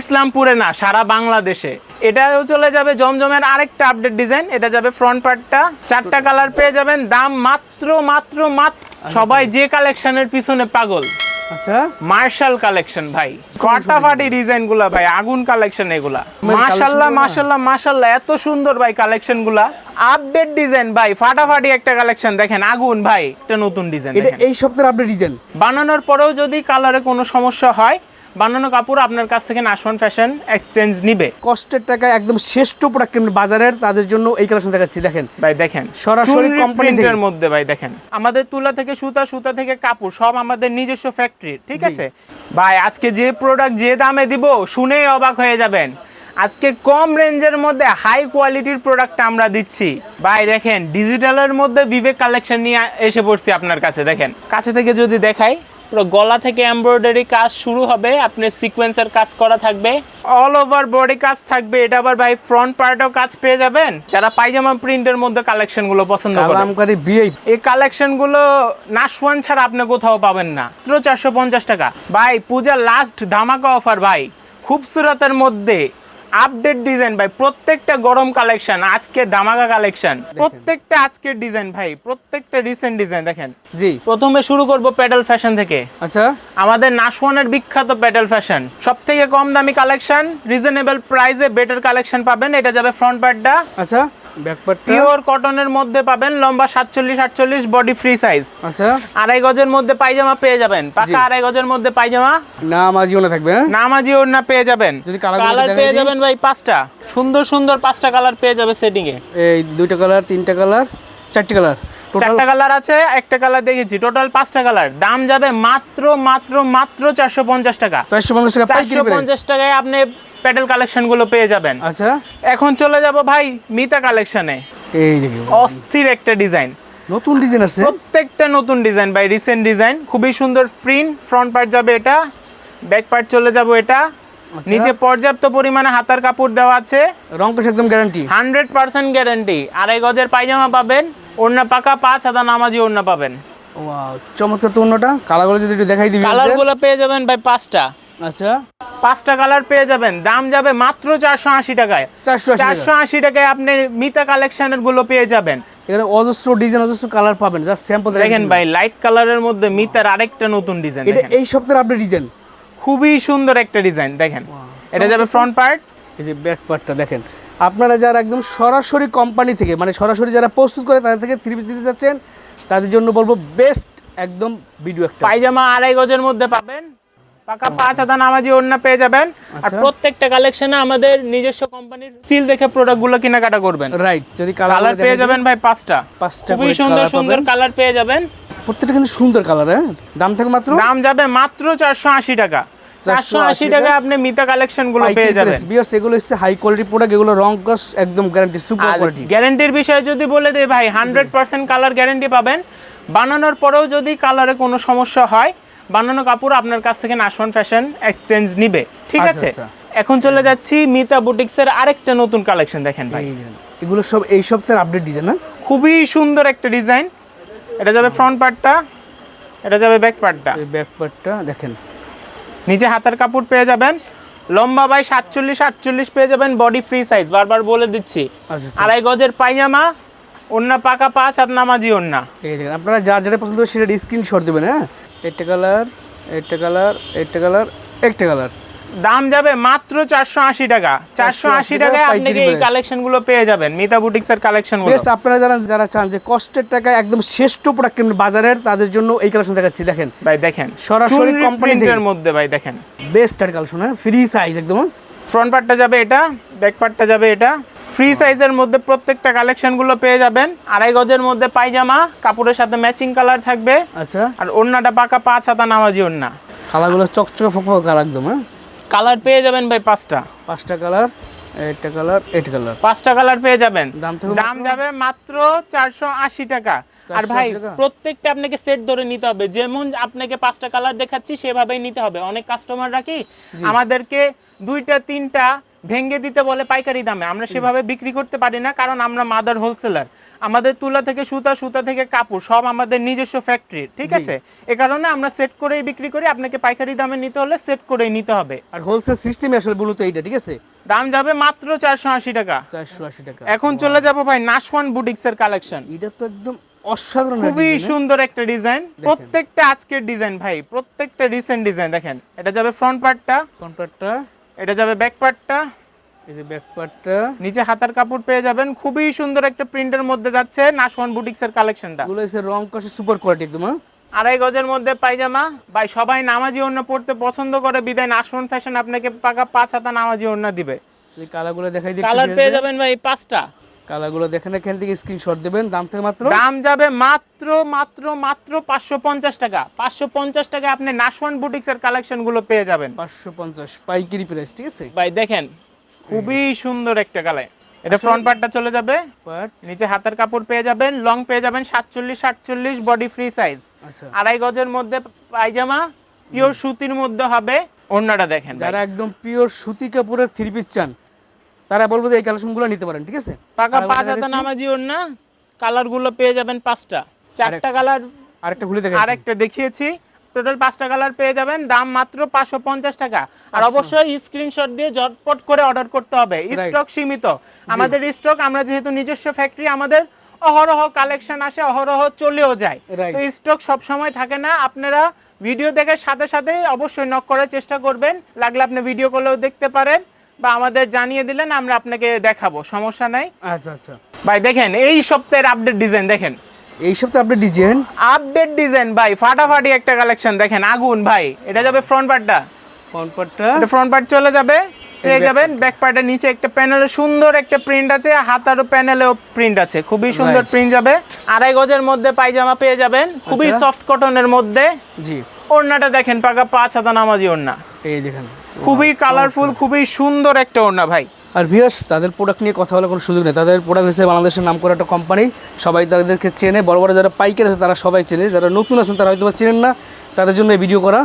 ইসলামপুরে না সারা বাংলাদেশে। এটাও চলে যাবে জমজমের আরেকটা আপডেট ডিজাইন এটা যাবে ফ্রন্ট পার্টটা চারটা কালার পেয়ে যাবেন দাম মাত্র মাত্র মাত্র। সবাই যে কালেকশনের পিছনে পাগল। আচ্ছা। মার্শাল কালেকশন ভাই। ফাটাফাটি ডিজাইনগুলা ভাই? আগুন কালেকশন এগুলা। মাশাল্লাহ collection গুলা? মাশাল্লাহ মাশাল্লাহ এত সুন্দর ভাই কালেকশনগুলা। আপডেট ডিজাইন ভাই ফাটাফাটি একটা কালেকশন দেখেন আগুন ভাই একটা নতুন ডিজাইন এই সপ্তাহের আপডেট ডিজাইন বানানোর পরেও যদি কালারে কোনো সমস্যা হয় বানানো কাপড় আপনার কাছ থেকে নাশওয়ান ফ্যাশন এক্সচেঞ্জ নিবে। কষ্টের টাকা একদম শ্রেষ্ঠ প্রোডাক্ট বাজারের তাদের জন্য এই কালেকশন দেখাচ্ছি দেখেন। ভাই দেখেন সরাসরি থেকে। মধ্যে ভাই দেখেন। আমাদের তুলা থেকে সুতা সুতা থেকে কাপড় সব আমাদের নিজস্ব ফ্যাক্টরি ঠিক আছে? ভাই আজকে যে প্রোডাক্ট যে দামে দিব শুনেই অবাক হয়ে যাবেন। আজকে কম রেঞ্জের মধ্যে হাই কোয়ালিটির প্রোডাক্ট আমরা দিচ্ছি। ভাই দেখেন ডিজিটালের মধ্যে বিবেক কালেকশন নিয়ে এসে পড়ছি আপনার কাছে দেখেন। কাছে থেকে যদি দেখাই পুরো গলা থেকে এমব্রয়ডারি কাজ শুরু হবে। আপনার সিকোয়েন্সের কাজ করা থাকবে। অল ওভার বডি কাজ থাকবে। এটা আবার ভাই ফ্রন্ট পার্টও কাজ পেয়ে যাবেন। যারা পায়জামা প্রিন্টের মধ্যে কালেকশনগুলো পছন্দ করেন এই কালেকশনগুলো নাশওয়ান ছাড়া আপনি কোথাও পাবেন না। মাত্র চারশো পঞ্চাশ টাকা। ভাই পূজা লাস্ট ধামাকা অফার ভাই। খুবসুরতের মধ্যে আপডেট ডিজাইন ভাই প্রত্যেকটা গরম কালেকশন আজকে দামাগা কালেকশন। প্রত্যেকটা আজকের ডিজাইন ভাই প্রত্যেকটা রিসেন্ট ডিজাইন দেখেন। জি। প্রথমে শুরু করব প্যাডেল ফ্যাশন থেকে। আচ্ছা। আমাদের নাশওয়ানের বিখ্যাত প্যাডেল ফ্যাশন। সব থেকে কম দামি কালেকশন রিজনেবল প্রাইসে বেটার কালেকশন পাবেন এটা যাবে ফ্রন্ট পার্টটা আচ্ছা। ব্যাকপার্টটা পিওর কটনের মধ্যে পাবেন লম্বা সাতচল্লিশ আটচল্লিশ বডি ফ্রি সাইজ আচ্ছা। আড়াই গজের মধ্যে পায়জামা পেয়ে যাবেন। পাকা আড়াই গজের মধ্যে পায়জামা। নাম আজিও না থাকবে হ্যাঁ? নামাজি ওড়না পেয়ে যাবেন। যদি কালার পেয়ে যাবেন ভাই পাঁচটা। সুন্দর সুন্দর পাঁচটা কালার পেয়ে যাবে সেটিং এ। এই দুইটা কালার তিনটা কালার চারটি কালার চারটা কালার আছে একটা কালার দেখেছি টোটাল পাঁচটা কালার দাম যাবে মাত্র মাত্র মাত্র চারশো পঞ্চাশ টাকা। চারশো পঞ্চাশ টাকা চারশো পঞ্চাশ টাকায় আপনি প্যাডেল কালেকশনগুলো পেয়ে যাবেন। আচ্ছা। এখন চলে যাব ভাই মিতা কালেকশনে। এই অস্থির একটা ডিজাইন। নতুন ডিজাইন আছে প্রত্যেকটা নতুন ডিজাইন বাই রিসেন্ট ডিজাইন। খুবই সুন্দর প্রিন্ট ফ্রন্ট পার্ট যাবে এটা ব্যাক পার্ট চলে যাব এটা। আচ্ছা। নিচে পর্যাপ্ত পরিমাণে হাতার কাপড় দেওয়া আছে। রং কষ একদম গ্যারান্টি হান্ড্রেড পার্সেন্ট গ্যারান্টি আড়াই গজের পায়জামা পাবেন ওড়না পাকা পাঁচ হাতা নামাজি ওড়না পাবেন। ওয়াও চমৎকার তো অন্যটা কালারগুলো যদি একটু দেখাই দিবি কালারগুলো পেয়ে যাবেন ভাই পাঁচটা। আচ্ছা। পাঁচটা কালার পেয়ে যাবেন। দাম যাবে মাত্র চারশো আশি টাকায়। চারশো আশি টাকায়। আপনি মিতা কালেকশনেরগুলো পেয়ে যাবেন। এখানে অজস্র ডিজাইন অজস্র কালার পাবেন। জাস্ট স্যাম্পল দেখেন ভাই লাইট কালারের মধ্যে মিতার আরেকটা নতুন ডিজাইন এটা এই সপ্তাহের আপডেট ডিজাইন খুবই সুন্দর একটা ডিজাইন দেখেন। এটা যাবে ফ্রন্ট পার্ট এই যে ব্যাক পার্টটা দেখেন। আপনারা যারা একদম সরাসরি কোম্পানি থেকে মানে সরাসরি যারা প্রস্তুত করে তাদের থেকে থ্রি পিস দিতে যাচ্ছেন তাদের জন্য বলব বেস্ট একদম ভিডিও একটা। পায়জামা আড়াই গজের মধ্যে পাবেন। পাকা পাঁচ হাতা নামাজি ওড়না পেয়ে যাবেন। আর আচ্ছা। প্রত্যেকটা কালেকশনে আমাদের নিজস্ব কোম্পানির সিল দেখে প্রোডাক্টগুলো কেনাকাটা করবেন। রাইট যদি কালার কালার পেয়ে যাবেন ভাই পাঁচটা। পাঁচটা খুবই সুন্দর সুন্দর কালার পেয়ে যাবেন। প্রত্যেকটা কিন্তু সুন্দর কালার হ্যাঁ? দাম থাকে মাত্র? দাম যাবে মাত্র চারশো আশি টাকা। চারশো আশি টাকা? আপনি মিতা কালেকশনগুলো পেয়ে যাবেন। বিয়ার্স এগুলো হচ্ছে হাই কোয়ালিটি প্রোডাক্ট এগুলো রং কস একদম গ্যারান্টি সুপার কোয়ালিটি গ্যারান্টির বিষয়ে যদি বলে দেয় ভাই হান্ড্রেড পার্সেন্ট কালার গ্যারান্টি পাবেন। বানানোর পরেও যদি কালারে কোনো সমস্যা হয় বানানো কাপড় আপনার কাছ থেকে নাশওয়ান ফ্যাশন এক্সচেঞ্জ নিবে ঠিক আচ্ছা, আছে? আচ্ছা। এখন চলে যাচ্ছি মিতা বুটিক্সের আরেকটা নতুন কালেকশন দেখেন ভাই। এগুলো সব এই সব স্যার আপডেট ডিজাইন না? খুবই সুন্দর একটা ডিজাইন এটা যাবে ফ্রন্ট পার্টটা এটা যাবে ব্যাক পার্টটা এই ব্যাক পার্টটা দেখেন। নিচে হাতের কাপড় পেয়ে যাবেন লম্বা বাই সাতচল্লিশ আটচল্লিশ পেয়ে যাবেন বডি ফ্রি সাইজ বারবার বলে দিচ্ছি। আচ্ছা আড়াই গজের পায়জামা ওন্না পাকা পাঁচ আর নামাজি ওন্না আপনারা যার যেটা পছন্দ সেটা স্ক্রিনশট দেবেন হ্যাঁ? একটা কালার একটা কালার একটা কালার একটা কালার দাম যাবে মাত্র চারশো আশি টাকা। চারশো আশি 480 টাকায় আপনি এই price। কালেকশনগুলো পেয়ে যাবেন? মিতা বুটিক্সের কালেকশনগুলো বেশ আপনারা যারা যারা চান যে কষ্টের টাকায় একদম শ্রেষ্ঠ প্রোডাক্ট বাজারের তাদের জন্য এই কালেকশন দেখাচ্ছি। দেখেন ভাই দেখেন সরাসরি থেকে। মধ্যে ভাই দেখেন। বেস্ট আর কালেকশন হ্যাঁ ফ্রি সাইজ একদম? ফ্রন্ট পার্টটা যাবে এটা ব্যাক পার্টটা যাবে এটা। ফ্রি সাইজের মধ্যে প্রত্যেকটা কালেকশনগুলো পেয়ে যাবেন। আড়াই গজের মধ্যে পায়জামা কাপড়ের সাথে ম্যাচিং কালার থাকবে। আচ্ছা। আর ওড়নাটা পাকা পাঁচ হাতা নামাজি ওড়না। কালারগুলো চকচকে ফকফক কালার একদম হ্যাঁ? কালার পেয়ে যাবেন ভাই পাঁচটা। পাঁচটা কালার একটা কালার এইট কালার। পাঁচটা কালার পেয়ে যাবেন। দাম দাম যাবে মাত্র চারশো আশি টাকা। আর ভাই প্রত্যেকটা আপনাকে সেট ধরে নিতে হবে। যেমন আপনাকে পাঁচটা কালার দেখাচ্ছি সেভাবেই নিতে হবে। অনেক কাস্টমাররা কি আমাদেরকে দুইটা তিনটা ভেঙে দিতে বলে পাইকারি দামে। আমরা সেভাবে বিক্রি করতে পারি না কারণ আমরা মাদার হোলসেলার আমাদের তুলা থেকে সুতা সুতা থেকে কাপড় সব আমাদের নিজস্ব ফ্যাক্টরি ঠিক আছে? এ কারণে আমরা সেট করেই বিক্রি করি আপনাকে পাইকারি দামে নিতে হলে সেট করেই নিতে হবে। আর হোলসেল সিস্টেমে আসলে মূলত এইটা ঠিক আছে? দাম যাবে মাত্র চারশো আশি টাকা। চারশো আশি টাকা। এখন চলে যাব ভাই নাশওয়ান বুটিক্স এর কালেকশন এটা তো একদম অসাধারণ খুবই হ্যাঁ? সুন্দর একটা ডিজাইন প্রত্যেকটা আজকের ডিজাইন ভাই প্রত্যেকটা রিসেন্ট ডিজাইন দেখেন। এটা যাবে ফ্রন্ট পার্টটা কন্ট্রাক্টটা এটা যাবে ব্যাক পার্টটা এই যে ব্যাক পার্টটা নিচে হাতার কাপড় পেয়ে যাবেন। খুবই সুন্দর একটা প্রিন্টের মধ্যে যাচ্ছে নাশওয়ান বুটিক্স এর কালেকশনটা গুলো এসে রং কষে সুপার কোয়ালিটি একদম হ্যাঁ? আড়াই গজের মধ্যে পায়জামা। ভাই সবাই নামাজি ওড়না পড়তে পছন্দ করে। বিদায় নাশওয়ান ফ্যাশন আপনাকে পাকা পাঁচ হাতা নামাজি ওড়না দিবে। এই কালারগুলো দেখাই দিই কালার পেয়ে যাবেন ভাই পাঁচটা। কালারগুলো দেখেন এখান থেকে স্ক্রিনশট দেবেন দাম থেকে মাত্র? দাম যাবে মাত্র মাত্র মাত্র পাঁচশো পঞ্চাশ টাকা। পাঁচশো পঞ্চাশ টাকা আপনি নাশওয়ান বুটিক্স এর কালেকশনগুলো পেয়ে যাবেন। পাঁচশো পঞ্চাশ পাইকারি প্রাইস ঠিক আছে? ভাই দেখেন খুবই সুন্দর একটা কালার। এটা ফ্রন্ট পার্টটা চলে যাবে। নিচে হাতের কাপড় পেয়ে যাবেন লং পেয়ে যাবেন সাতচল্লিশ সাতচল্লিশ বডি ফ্রি সাইজ আচ্ছা। আড়াই গজের মধ্যে পায়জামা পিওর সুতির মধ্যে হবে। অন্যটা দেখেন যারা একদম পিওর সুতি কাপড়ের থ্রি পিস চান তারা বলব যে এই কালেকশনগুলো নিতে পারেন ঠিক আছে? পাকা পাঁচ দেখা হাতা। নামাজি ওড়না কালারগুলো পেয়ে যাবেন পাঁচটা। চারটা কালার আরেকটা খুলে দেখা আরেকটা দেখিয়েছি। টোটাল পাঁচটা কালার পেয়ে যাবেন দাম মাত্র পাঁচশো পঞ্চাশ টাকা। আর অবশ্যই স্ক্রিনশট দিয়ে ঝটপট করে অর্ডার করতে হবে। স্টক সীমিত। আমাদের স্টক আমরা যেহেতু নিজস্ব ফ্যাক্টরি আমাদের অহরহ কালেকশন আসে অহরহ চলেও যায়. তো স্টক সব সময় থাকে না। আপনারা ভিডিও দেখার সাথে সাথে অবশ্যই নক করার চেষ্টা করবেন। লাগলে আপনি ভিডিও কলেও দেখতে পারেন। বা আমাদের জানিয়ে দিলেন আমরা আপনাকে দেখাবো। সমস্যা নাই। আচ্ছা আচ্ছা। ভাই দেখেন এই সপ্তাহের আপডেট ডিজাইন দেখেন। এই সপ্তাহে আপনি ডিজাইন আপডেট ডিজাইন ভাই ফাটাফাটি একটা কালেকশন দেখেন আগুন ভাই। এটা যাবে ফ্রন্ট পার্টটা ফ্রন্ট পার্টটা এটা ফ্রন্ট পার্ট চলে যাবে। পেয়ে যাবেন ব্যাক পার্টের নিচে একটা প্যানেলে সুন্দর একটা প্রিন্ট আছে হাতারও প্যানেলেও প্রিন্ট আছে। খুবই সুন্দর প্রিন্ট যাবে। আড়াই গজের মধ্যে পায়জামা পেয়ে যাবেন। খুবই আচ্ছা। সফট কটনের মধ্যে। জি। ওড়নাটা দেখেন পাকা পাঁচ হাতা নামাজি ওড়না। এই দেখেন। খুবই কালারফুল খুবই সুন্দর একটা ওড়না ভাই। আর ভিউয়ার্স তাদের প্রোডাক্ট নিয়ে কথা বলার কোনো সুযোগ নেই। তাদের প্রোডাক্ট হচ্ছে বাংলাদেশের নাম করা একটা কোম্পানি সবাই তাদেরকে চেনে। বড় বড় যারা পাইকার আছে তারা সবাই চেনে। যারা নতুন আছেন তারা হয়তো চেনেন না। তাদের জন্য এই ভিডিও করা।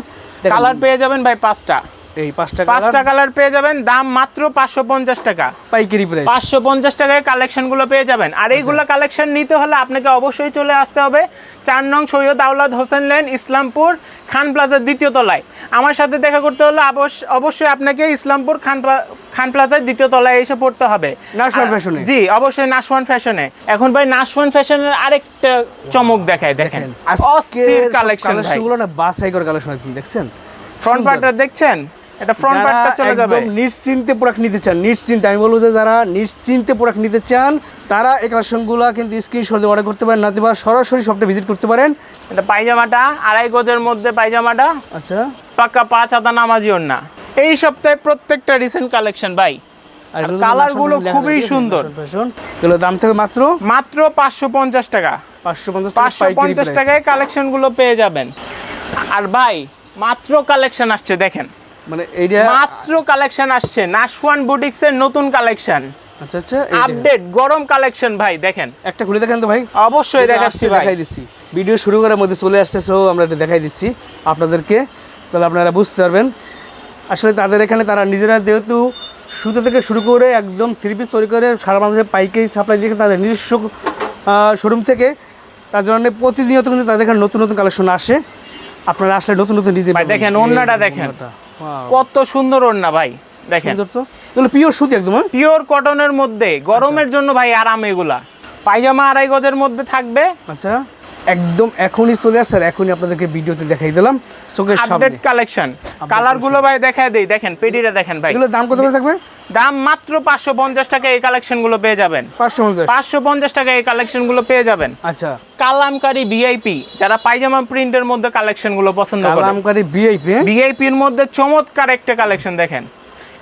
কালার পেয়ে যাবেন ভাই পাঁচটা। এই পাঁচটা পাঁচটা কালার পেয়ে যাবেন দাম মাত্র পাঁচশো পঞ্চাশ টাকা। পাইকারি প্রাইস পাঁচশো পঞ্চাশ টাকায় কালেকশনগুলো পেয়ে যাবেন। আর এইগুলো কালেকশন নিতে হলে আপনাকে অবশ্যই চলে আসতে হবে চার নং সৈয়দ আউলাদ হোসেন লেন ইসলামপুর খান প্লাজার দ্বিতীয় তলায়। আমার সাথে দেখা করতে হলে অবশ্যই আপনাকে ইসলামপুর খান খান প্লাজার দ্বিতীয় তলায় এসে পড়তে হবে। নাশওয়ান ফ্যাশনে। জি অবশ্যই নাশওয়ান ফ্যাশনে এখন ভাই নাশওয়ান ফ্যাশনের আরেকটা চমক দেখায় দেখেন। অস্থির কালেকশন ভাই। না বাসাই করে কালেকশন দেখছেন? ফ্রন্ট পার্টটা দেখছেন? এটা ফ্রন্ট পার্টটা চলে যাবে। একদম নিশ্চিন্তে প্রোডাক্ট নিতে চান নিশ্চিন্তে। আমি বলব যে যারা নিশ্চিন্তে প্রোডাক্ট নিতে চান তারা এই কালেকশনগুলো কিন্তু স্ক্রিনশট দিয়ে অর্ডার করতে পারেন সরাসরি শপটা ভিজিট করতে পারেন। এটা পায়জামাটা আড়াই গজের মধ্যে পায়জামাটা। আচ্ছা। পাক্কা পাঁচ নামাজি না এই সপ্তাহে প্রত্যেকটা রিসেন্ট কালেকশন ভাই। কালারগুলো খুবই সুন্দর। এগুলো দাম থেকে মাত্র? মাত্র পাঁচশো পঞ্চাশ টাকা। পাঁচশো পঞ্চাশ পাঁচশো পঞ্চাশ টাকায় কালেকশনগুলো পেয়ে যাবেন। আর ভাই মাত্র কালেকশন আসছে দেখেন। মানে এইটা মাত্র কালেকশন আসছে। নাশওয়ান বুটিক্স এর নতুন কালেকশন আচ্ছা আচ্ছা আপডেট গরম কালেকশন ভাই দেখেন। একটা খুলে দেখেন তো ভাই। অবশ্যই দেখাচ্ছি দেখাই দিচ্ছি। ভিডিও শুরু করার মধ্যে চলে আসছে সো আমরা এটা দেখাই দিচ্ছি আপনাদেরকে। তাহলে আপনারা বুঝতে পারবেন। আসলে তাদের এখানে তারা নিজেরা যেহেতু সুতো থেকে শুরু করে একদম থ্রি পিস তৈরি করে সারা মানুষের পাইকারি সাপ্লাই দিয়ে তাদের নিজস্ব শোরুম থেকে তার জন্য প্রতিনিয়ত কিন্তু তাদের এখানে নতুন নতুন কালেকশন আসে। আপনারা আসলে নতুন নতুন ডিজাইন দেখেন, ওড়নাটা দেখেন। কত সুন্দর ওড়না ভাই দেখেন। এগুলো পিওর সুতি একদম হ্যাঁ? পিওর কটনের মধ্যে গরমের জন্য ভাই আরাম এগুলা। পায়জামা আড়াই গজের মধ্যে থাকবে। আচ্ছা। একদম এখনই চলে আসছে আর এখনই আপনাদেরকে ভিডিওতে দেখাই দিলাম চোখের সামনে। আপডেট কালেকশন কালারগুলো ভাই দেখায় দেই দেখেন পেটিটা দেখেন ভাই। এগুলো দাম কত করে থাকবে? দাম মাত্র পাঁচশো পঞ্চাশ টাকা এই কালেকশনগুলো পেয়ে যাবেন। পাঁচশো পঞ্চাশ। টাকা এই কালেকশনগুলো পেয়ে যাবেন। আচ্ছা। কালামকারী ভিআইপি যারা পায়জামা প্রিন্টের মধ্যে কালেকশনগুলো পছন্দ করে। কালামকারী ভিআইপি ভিআইপির মধ্যে চমৎকার একটা কালেকশন দেখেন।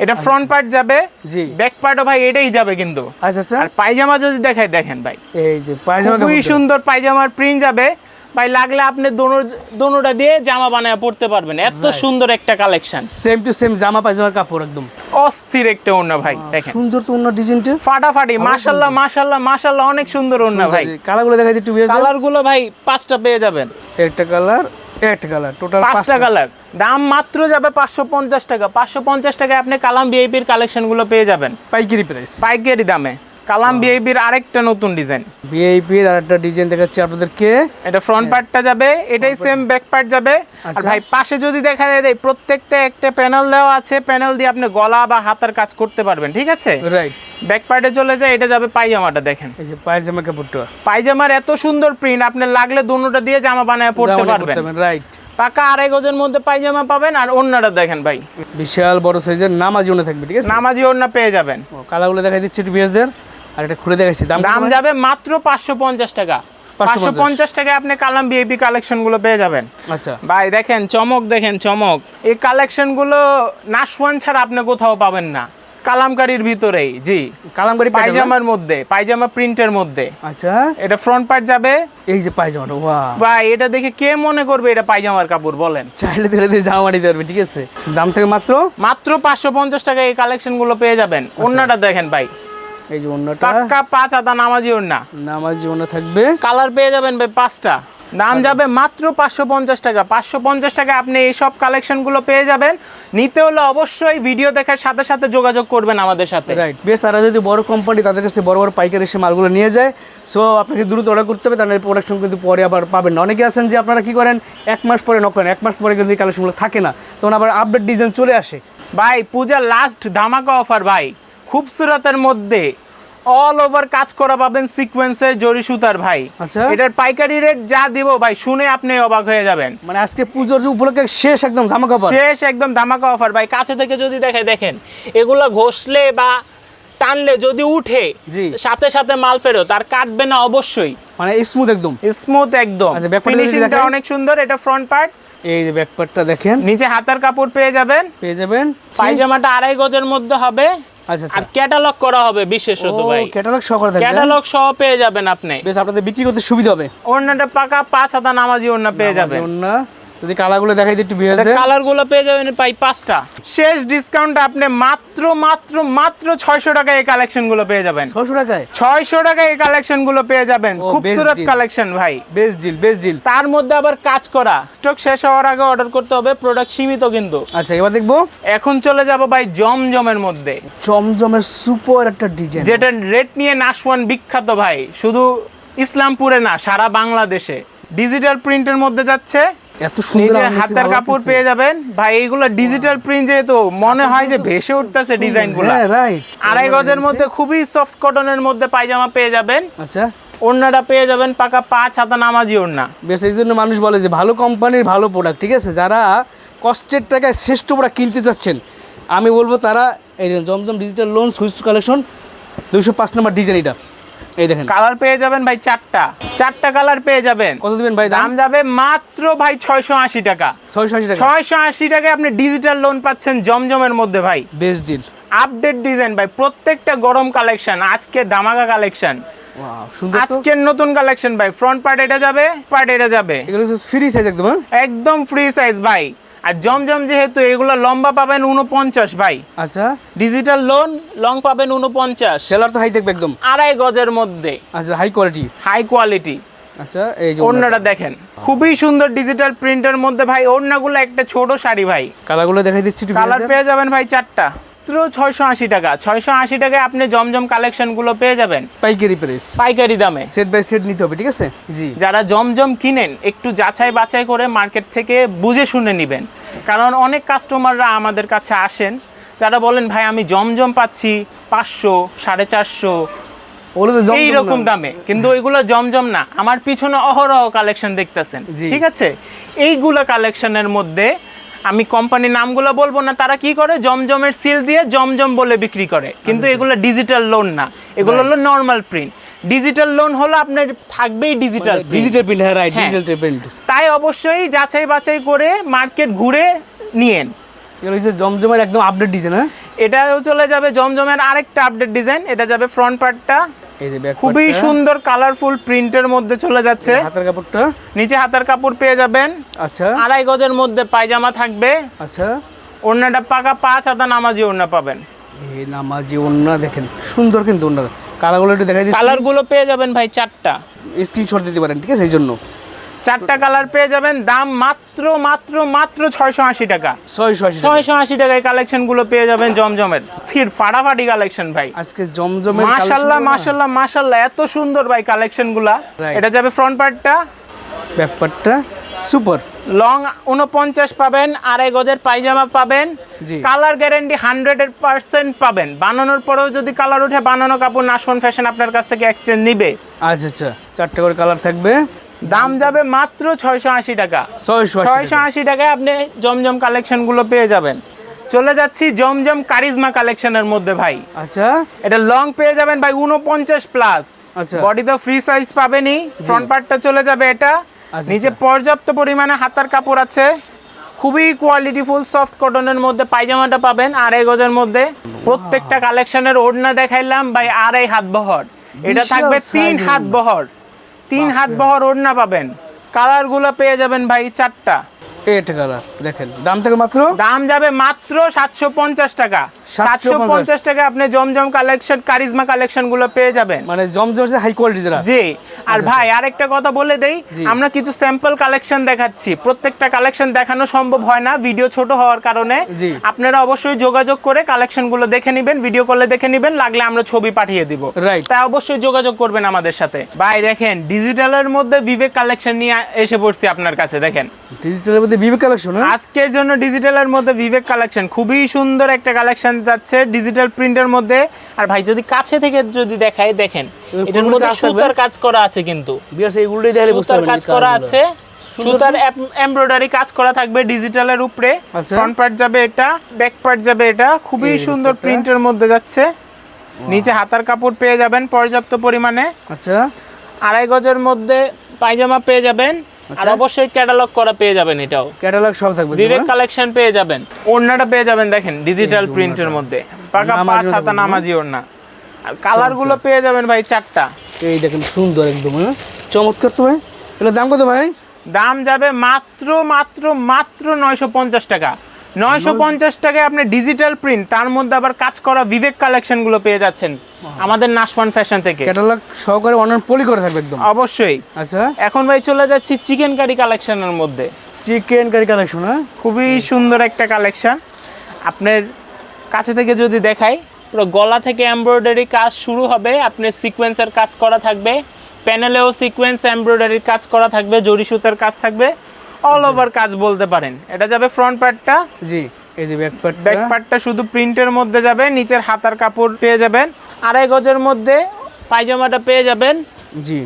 এটা ফ্রন্ট পার্ট যাবে জি। ব্যাক পার্টও ভাই এটাই যাবে কিন্তু। আচ্ছা আচ্ছা। আর পায়জামা যদি দেখায় দেখেন ভাই। এই যে পায়জামা খুবই সুন্দর পায়জামার প্রিন্ট যাবে। ভাই লাগলে আপনি দোনো দোনোটা দিয়ে জামা বানায় পড়তে পারবেন। এত সুন্দর একটা কালেকশন সেম টু সেম জামা পায়জামার কাপড় একদম। অস্থির একটা ওড়না ভাই দেখেন। সুন্দর তো অন্য ডিজাইনটা ফাটাফাটি মাশাল্লাহ মাশাল্লাহ মাশাল্লাহ অনেক সুন্দর ওড়না ভাই। কালারগুলো দেখাই দিই একটু বিয়ে কালারগুলো ভাই পাঁচটা পেয়ে যাবেন। একটা কালার একটা কালার টোটাল পাঁচটা কালার। দাম মাত্র যাবে পাঁচশো পঞ্চাশ টাকা। পাঁচশো পঞ্চাশ টাকায় আপনি কালাম ভিআইপির কালেকশনগুলো পেয়ে যাবেন। পাইকারি প্রাইস পাইকারি দামে। কালাম বিআইবির আরেকটা নতুন ডিজাইন। ভিআইপির আর একটা ডিজাইন দেখাচ্ছি আপনাদেরকে। এটা ফ্রন্ট পার্টটা যাবে এটাই সেম ব্যাক পার্ট যাবে। আর আচ্ছা। ভাই পাশে যদি দেখা যায় প্রত্যেকটা একটা প্যানেল দেওয়া আছে প্যানেল দিয়ে আপনি গলা বা হাতার কাজ করতে পারবেন ঠিক আছে? রাইট ব্যাক পার্টে চলে যায় এটা যাবে পায়জামাটা দেখেন। এই যে পায়জামা কাপড়টা। পায়জামার এত সুন্দর প্রিন্ট আপনি লাগলে দুটোটা দিয়ে জামা বানায় পড়তে পারবেন। রাইট পাকা আড়াই গজের মধ্যে পায়জামা পাবেন আর অন্যটা দেখেন ভাই। বিশাল বড় সাইজের নামাজি ওনা থাকবে ঠিক আছে? নামাজি ওড়না পেয়ে যাবেন। ও, কালারগুলো দেখাই দিচ্ছি একটু বিএসদের আর এটা খুলে দেখাচ্ছি। দাম দাম যাবে মাত্র পাঁচশো পঞ্চাশ টাকা। পাঁচশো 550 পঞ্চাশ টাকায় আপনি কালাম বিএপি কালেকশনগুলো পেয়ে যাবেন। আচ্ছা। ভাই দেখেন চমক দেখেন চমক। এই কালেকশনগুলো নাশওয়ান ছাড়া আপনি কোথাও পাবেন না। কালামকারীর ভিতরেই জি। পায়জামা পায়জামার মধ্যে পায়জামা প্রিন্টের মধ্যে। আচ্ছা। এটা ফ্রন্ট পার্ট যাবে। এই যে পায়জামাটা ওয়া ভাই এটা দেখে কে মনে করবে এটা পায়জামার কাপড় বলেন? চাইলে ধরে দিয়ে জামা নিতে পারবে ঠিক আছে? দাম থেকে মাত্র? মাত্র পাঁচশো পঞ্চাশ টাকায় এই কালেকশনগুলো পেয়ে যাবেন। অন্যটা দেখেন ভাই। এই যে অন্যটা। পাক্কা পাঁচ আদা নামাজি ওন্না নামাজি ওনা থাকবে। কালার পেয়ে যাবেন ভাই পাঁচটা। দাম যাবে মাত্র পাঁচশো পঞ্চাশ টাকা। পাঁচশো পঞ্চাশ টাকা আপনি এই সব কালেকশনগুলো পেয়ে যাবেন। নিতে হলে অবশ্যই ভিডিও দেখার সাথে সাথে যোগাযোগ করবেন আমাদের সাথে। রাইট বেশ তারা যদি বড় কোম্পানি তাদের কাছে বড় বড় পাইকারি এসে মালগুলো নিয়ে যায়। সো আপনাকে দ্রুত অর্ডার করতে হবে তাহলে প্রোডাকশন কিন্তু পরে আবার পাবেন না। অনেকে আছেন যে আপনারা কি করেন এক মাস পরে নক করেন এক মাস পরে কিন্তু এই কালেকশনগুলো থাকে না। তখন আবার আপডেট ডিজাইন চলে আসে। ভাই পূজার লাস্ট ধামাকা অফার ভাই। খুবসুরতের মধ্যে অল ওভার কাজ করা পাবেন সিকোয়েন্সের জরি সুতার ভাই। আচ্ছা। এটার পাইকারি রেট যা দিব ভাই শুনে আপনি অবাক হয়ে যাবেন। মানে আজকে পুজোর উপলক্ষে শেষ একদম ধামাকা পার শেষ একদম ধামাকা অফার ভাই। কাছে থেকে যদি দেখে দেখেন এগুলো ঘষলে বা টানলে যদি উঠে। সাথে সাথে মাল ফেরত আর কাটবে না অবশ্যই। মানে স্মুথ একদম? স্মুথ একদম। আচ্ছা, ফিনিশিংটা অনেক সুন্দর এটা ফ্রন্ট পার্ট এই যে ব্যাকপার্টটা দেখেন। নিচে হাতার কাপড় পেয়ে যাবেন। পেয়ে যাবেন। পায়জামাটা আড়াই গজের মধ্যে হবে। আচ্ছা আর আচ্ছা। ক্যাটালগ করা হবে বিশেষত ভাই। ক্যাটালগ সহকারে থাকবে ক্যাটালগ সহ পেয়ে যাবেন আপনি। বেশ আপনাদের বিক্রি করতে সুবিধা হবে। ওড়নাটা পাকা পাঁচ হাতা নামাজি ওড়না পেয়ে যাবেন। না যদি কালারগুলো দেখাই দিই একটু বিহেজ দেন কালারগুলো পেয়ে যাবেন পাই পাঁচটা। শেষ ডিসকাউন্ট আপনি মাত্র মাত্র মাত্র ছয়শো টাকায় এই কালেকশনগুলো পেয়ে যাবেন। ছশো টাকায়? ছয়শো টাকায় এই কালেকশনগুলো পেয়ে যাবেন। best deal. কালেকশন ভাই। বেস্ট ডিল বেস্ট ডিল তার মধ্যে আবার কাজ করা। স্টক শেষ হওয়ার আগে অর্ডার করতে হবে প্রোডাক্ট সীমিত কিন্তু। আচ্ছা এবার দেখব। এখন চলে যাব ভাই জমজমের মধ্যে। চমচমের সুপার একটা ডিজাইন যেটা রেট নিয়ে নাশওয়ান বিখ্যাত ভাই। শুধু ইসলামপুরে না সারা বাংলাদেশে। ডিজিটাল প্রিন্টের মধ্যে যাচ্ছে। এত সুন্দর হাতের কাপড় পেয়ে যাবেন। ভাই এইগুলো ডিজিটাল প্রিন্ট যেহেতু মনে হয় যে ভেসে উঠতেছে ডিজাইনগুলো হ্যাঁ রাইট আড়াই গজের মধ্যে খুবই সফট কটনের মধ্যে পায়জামা পেয়ে যাবেন। আচ্ছা। ওড়নাটা পেয়ে যাবেন পাকা পাঁচ হাতা নামাজি ওড়না। বেশ এই জন্য মানুষ বলে যে ভালো কোম্পানির ভালো প্রোডাক্ট ঠিক আছে? যারা কষ্টের টাকায় শ্রেষ্ঠ প্রোডাক্ট কিনতে চাচ্ছেন আমি বলব তারা এই Zamzam digital lawn switch collection দুইশো পাঁচ নম্বর ডিজাইন এটা এই দেখেন। কালার পেয়ে যাবেন ভাই চারটা। চারটা কালার পেয়ে যাবেন। কত দিবেন ভাই দাম? যাবে মাত্র ভাই ছয়শো আশি টাকা। ছয়শো আশি টাকা। ছয়শো আশি টাকায় আপনি ডিজিটাল লোন পাচ্ছেন জমজমের মধ্যে ভাই। বেস্ট ডিল আপডেট ডিজাইন ভাই প্রত্যেকটা গরম কালেকশন আজকে ধামাকা কালেকশন আজকের নতুন কালেকশন ভাই ফ্রন্ট পার্ট এটা যাবে পার্ট এটা যাবে। এগুলো ফ্রি সাইজ একদম হ্যাঁ? একদম ফ্রি সাইজ ভাই। আর জমজম যেহেতু এগুলো লম্বা পাবেন উনপঞ্চাশ ভাই। আচ্ছা। ডিজিটাল লোন লং পাবেন উনপঞ্চাশ সেলার তো হাই দেখবে একদম। আড়াই গজের মধ্যে। আচ্ছা হাই কোয়ালিটি হাই কোয়ালিটি আচ্ছা এই যে ওড়নাটা দেখেন। খুবই সুন্দর ডিজিটাল প্রিন্টের মধ্যে ভাই ওড়নাগুলো একটা ছোট শাড়ি ভাই। কালারগুলো দেখাই দিচ্ছি কালার পেয়ে যাবেন ভাই চারটা। মাত্র ছয়শো আশি টাকা। ছয়শো আশি টাকায় আপনি জমজম কালেকশনগুলো পেয়ে যাবেন। পাইকারি প্রাইস পাইকারি দামে। সেট বাই সেট নিতে হবে ঠিক আছে? জি। যারা জমজম কিনেন একটু যাচাই বাছাই করে মার্কেট থেকে বুঝে শুনে নেবেন। কারণ অনেক কাস্টমাররা আমাদের কাছে আসেন যারা বলেন ভাই আমি জমজম পাচ্ছি পাঁচশো সাড়ে চারশো। ওগুলো তো জমজম এই রকম না। দামে। কিন্তু ওইগুলো জমজম না। আমার পিছনে অহরহ কালেকশন দেখতেছেন। ঠিক আছে? এইগুলো কালেকশনের মধ্যে আমি কোম্পানির নামগুলো বলব না তারা কি করে? জমজমের সিল দিয়ে জমজম বলে বিক্রি করে। কিন্তু আচ্ছা। এগুলো ডিজিটাল লোন না। এগুলো হলো নর্মাল প্রিন্ট ডিজিটাল লোন হলো আপনার থাকবেই ডিজিটাল ডিজিটাল প্রিন্ট হ্যাঁ রাইট। ডিজিটাল প্রিন্ট তাই অবশ্যই যাচাই বাছাই করে মার্কেট ঘুরে নিয়েন। জমজমের একদম আপডেট ডিজাইন হ্যাঁ? এটাও চলে যাবে জমজমের আরেকটা আপডেট ডিজাইন এটা যাবে ফ্রন্ট পার্টটা খুবই সুন্দর কালারফুল প্রিন্টের মধ্যে চলে যাচ্ছে। হাতের কাপড়টা। নিচে হাতার কাপড় পেয়ে যাবেন। আচ্ছা। আড়াই গজের মধ্যে পায়জামা থাকবে। আচ্ছা। ওড়নাটা পাকা পাঁচ হাতা নামাজি ওড়না পাবেন। এই নামাজি ওড়না দেখেন সুন্দর কিন্তু ওন্না কালারগুলো একটু দেখাই দিচ্ছি। কালারগুলো পেয়ে যাবেন ভাই চারটা। স্ক্রিনশট দিতে পারেন ঠিক আছে? এই জন্য। চারটা কালার পেয়ে যাবেন। দাম মাত্র মাত্র মাত্র ছয়শো আশি টাকা। ছয়শো আশি। ছয়শো আশি টাকায় কালেকশনগুলো পেয়ে যাবেন জমজমের। স্থির ফাটাফাটি কালেকশন ভাই। আজকে জমজমের মাশাল্লাহ? মাশাল্লাহ মাশাল্লাহ এত সুন্দর ভাই কালেকশনগুলা। এটা যাবে ফ্রন্ট পার্টটা ব্যাপারটা সুপার লং উনপঞ্চাশ পাবেন আড়াই গজের পায়জামা পাবেন। কালার গ্যারেন্টি হান্ড্রেড পার্সেন্ট পাবেন। বানানোর পরেও যদি কালার উঠে বানানো কাপড় নাশন ফ্যাশন আপনার কাছ থেকে এক্সচেঞ্জ নিবে। আচ্ছা আচ্ছা। চারটে করে কালার থাকবে। দাম যাবে মাত্র ছয়শো আশি টাকা। ছয়শো আশি টাকায় আপনি জমজম কালেকশনগুলো পেয়ে যাবেন। চলে যাচ্ছি জমজম কারিজমা কালেকশনের মধ্যে ভাই। আচ্ছা। এটা লং পেয়ে যাবেন ভাই উনপঞ্চাশ প্লাস আচ্ছা। বডিতে ফ্রি সাইজ পাবেনই। ফ্রন্ট পার্টটা চলে যাবে এটা। আচ্ছা, নিচে আচ্ছা। পর্যাপ্ত পরিমাণে হাতার কাপড় আছে। খুবই কোয়ালিটি ফুল সফট কটনের মধ্যে পায়জামাটা পাবেন আড়াই গজের মধ্যে। প্রত্যেকটা কালেকশনের ওড়না দেখাইলাম ভাই আড়াই হাত বহর। এটা থাকবে তিন হাত বহর। তিন হাত বহর ওড়না পাবেন। কালারগুলো পেয়ে যাবেন ভাই চারটা। এটা কালার দেখেন। দাম থেকে মাত্র? দাম যাবে মাত্র সাতশো পঞ্চাশ টাকা। সাতশো পঞ্চাশ। টাকা আপনি জমজম কালেকশন কারিজমা কালেকশনগুলো পেয়ে যাবেন। মানে জমজম হাই কোয়ালিটি জি। আর ভাই আরেকটা কথা বলে দেই আমরা কিছু স্যাম্পল কালেকশন দেখাচ্ছি। প্রত্যেকটা কালেকশন দেখানো সম্ভব হয় না ভিডিও ছোট হওয়ার কারণে। আপনারা অবশ্যই যোগাযোগ করে কালেকশনগুলো দেখে নেবেন ভিডিও কলে দেখে নেবেন লাগলে আমরা ছবি পাঠিয়ে দিব। Right. তাই অবশ্যই যোগাযোগ করবেন আমাদের সাথে। ভাই দেখেন ডিজিটালের মধ্যে বিবেক কালেকশন নিয়ে এসে পড়ছি আপনার কাছে দেখেন। ডিজিটালের মধ্যে বিবেক কালেকশন হ্যাঁ? আজকের জন্য ডিজিটালের মধ্যে বিবেক কালেকশন খুবই সুন্দর একটা কালেকশন যাচ্ছে ডিজিটাল প্রিন্টের মধ্যে। আর ভাই যদি কাছে থেকে যদি দেখায় দেখেন এটার মধ্যে সুতার কাজ করা আছে কিন্তু। এইগুলোই দেখলে সুতার কাজ করা। আছে। সুতার এমব্রয়ডারি কাজ করা থাকবে ডিজিটালের উপরে। আচ্ছা। ফ্রন্ট পার্ট যাবে এটা ব্যাক পার্ট যাবে এটা। খুবই সুন্দর। প্রিন্টের মধ্যে যাচ্ছে। নিচে হাতার কাপড় পেয়ে যাবেন পর্যাপ্ত পরিমাণে। আচ্ছা। আড়াই গজের মধ্যে পায়জামা পেয়ে যাবেন। আর আচ্ছা। অবশ্যই ক্যাটালগ করা পেয়ে যাবেন এটাও। ক্যাটালগ সব থাকবে হ্যাঁ? কালেকশন পেয়ে যাবেন। ওড়নাটা পেয়ে যাবেন দেখেন ডিজিটাল প্রিন্টের মধ্যে। পাকা পাঁচ হাতা নামাজি ওড়না। আর কালারগুলো পেয়ে যাবেন ভাই চারটা। এই দেখেন সুন্দর একদম হ্যাঁ? চমৎকার তো ভাই। এটা দাম কত ভাই? দাম যাবে মাত্র মাত্র মাত্র নয়শো পঞ্চাশ টাকা। নয়শো পঞ্চাশ টাকায় আপনি ডিজিটাল প্রিন্ট তার মধ্যে আবার কাজ করা বিবেক কালেকশনগুলো পেয়ে যাচ্ছেন। আমাদের নাশওয়ান ফ্যাশন থেকে। ক্যাটালগ সহকারে অনলাইন পলি করে থাকবে একদম। অবশ্যই। আচ্ছা। এখন ভাই চলে যাচ্ছি চিকেন কারি কালেকশনের মধ্যে। চিকেন কারি কালেকশন হ্যাঁ? খুবই সুন্দর একটা কালেকশন আপনার কাছে থেকে যদি দেখাই পুরো গলা থেকে এমব্রয়ডারি কাজ শুরু হবে আপনার সিকোয়েন্সের কাজ করা থাকবে। প্যানেলেও সিকোয়েন্স এমব্রয়ডারির কাজ করা থাকবে জরি সুতার কাজ থাকবে। অল ওভার কাজ বলতে পারেন। এটা যাবে ফ্রন্ট পার্টটা জি এই যে ব্যাক পার্ট ব্যাক পার্টটা শুধু প্রিন্টের মধ্যে যাবে নিচের হাতার কাপড় পেয়ে যাবেন। আড়াই গজের মধ্যে পায়জামাটা পেয়ে যাবেন। জি।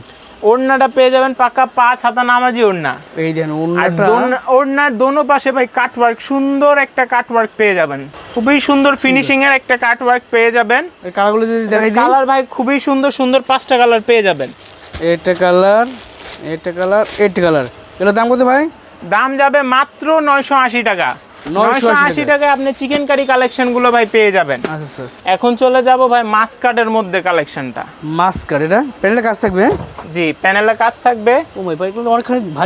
ওড়নাটা পেয়ে যাবেন পাকা পাঁচ হাতা নামাজি ওড়না। এই আর ওড়নার দোনো পাশে ভাই কাটওয়ার্ক সুন্দর একটা কাটওয়ার্ক পেয়ে যাবেন। খুবই সুন্দর ফিনিশিং এর একটা কাটওয়ার্ক পেয়ে যাবেন। এই কালারগুলো যদি দেখাই দিই। কালার ভাই খুবই সুন্দর সুন্দর পাঁচটা কালার পেয়ে যাবেন। এটা কালার এটা কালার এটা কালার এটা দাম কত ভাই? দাম যাবে মাত্র নয়শো আশি টাকা। 980 নয়শো আশি টাকায় আপনি চিকেন কারি কালেকশনগুলো ভাই পেয়ে যাবেন। আচ্ছা এখন চলে যাব ভাই মধ্যে কালেকশনটা কাট এটা? কাজ থাকবে? জি প্যানেলে কাজ থাকবে। ও মাই ভাই এগুলো অনেকখানি